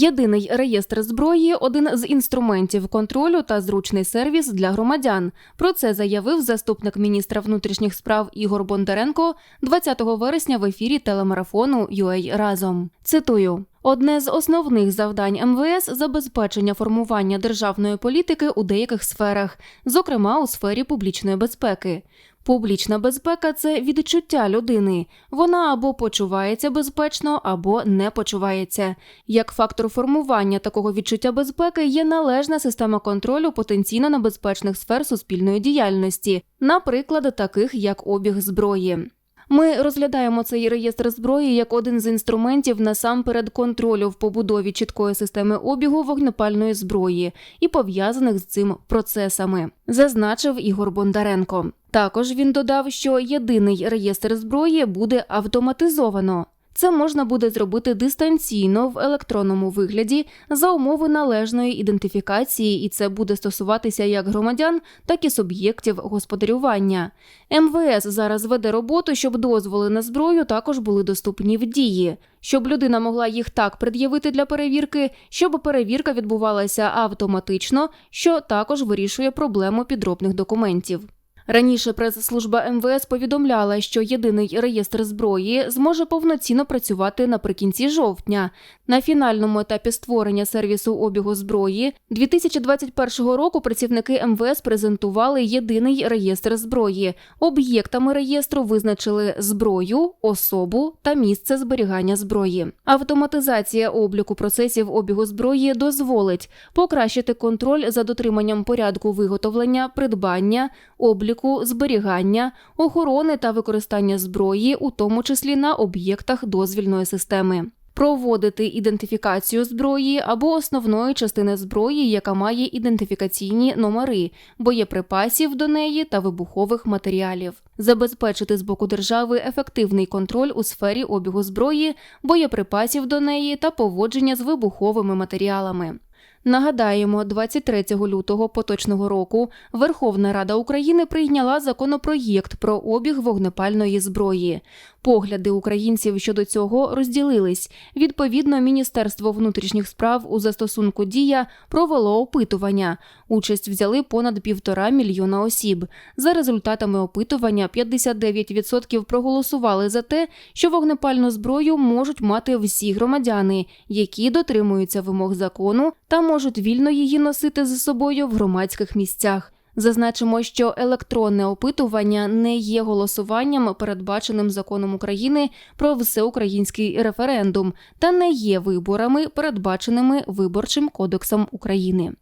Єдиний реєстр зброї один з інструментів контролю та зручний сервіс для громадян. Про це заявив заступник міністра внутрішніх справ Ігор Бондаренко 20 вересня в ефірі телемарафону «UA разом. Цитую. Одне з основних завдань МВС забезпечення формування державної політики у деяких сферах, зокрема у сфері публічної безпеки. Публічна безпека це відчуття людини. Вона або почувається безпечно, або не почувається. Як фактор формування такого відчуття безпеки є належна система контролю потенційно небезпечних сфер суспільної діяльності, наприклад, таких як обіг зброї. Ми розглядаємо цей реєстр зброї як один з інструментів насамперед контролю в побудові чіткої системи обігу вогнепальної зброї і пов'язаних з цим процесами, зазначив Ігор Бондаренко. Також він додав, що єдиний реєстр зброї буде автоматизовано. Це можна буде зробити дистанційно в електронному вигляді за умови належної ідентифікації, і це буде стосуватися як громадян, так і суб'єктів господарювання. МВС зараз веде роботу, щоб дозволи на зброю також були доступні в дії, щоб людина могла їх так пред'явити для перевірки, щоб перевірка відбувалася автоматично, що також вирішує проблему підробних документів. Раніше прес-служба МВС повідомляла, що єдиний реєстр зброї зможе повноцінно працювати наприкінці жовтня. На фінальному етапі створення сервісу обігу зброї 2021 року працівники МВС презентували єдиний реєстр зброї. Об'єктами реєстру визначили зброю, особу та місце зберігання зброї. Автоматизація обліку процесів обігу зброї дозволить покращити контроль за дотриманням порядку виготовлення, придбання, обліку, зберігання, охорони та використання зброї, у тому числі на об'єктах дозвільної системи. Проводити ідентифікацію зброї або основної частини зброї, яка має ідентифікаційні номери, боєприпасів до неї та вибухових матеріалів, забезпечити з боку держави ефективний контроль у сфері обігу зброї, боєприпасів до неї та поводження з вибуховими матеріалами. Нагадаємо, 23 лютого поточного року Верховна Рада України прийняла законопроєкт про обіг вогнепальної зброї. Погляди українців щодо цього розділились. Відповідно, Міністерство внутрішніх справ у застосунку Дія провело опитування. Участь взяли понад півтора мільйона осіб. За результатами опитування 59% проголосували за те, що вогнепальну зброю можуть мати всі громадяни, які дотримуються вимог закону та можуть вільно її носити за собою в громадських місцях. Зазначимо, що електронне опитування не є голосуванням, передбаченим законом України про всеукраїнський референдум, та не є виборами, передбаченими виборчим кодексом України.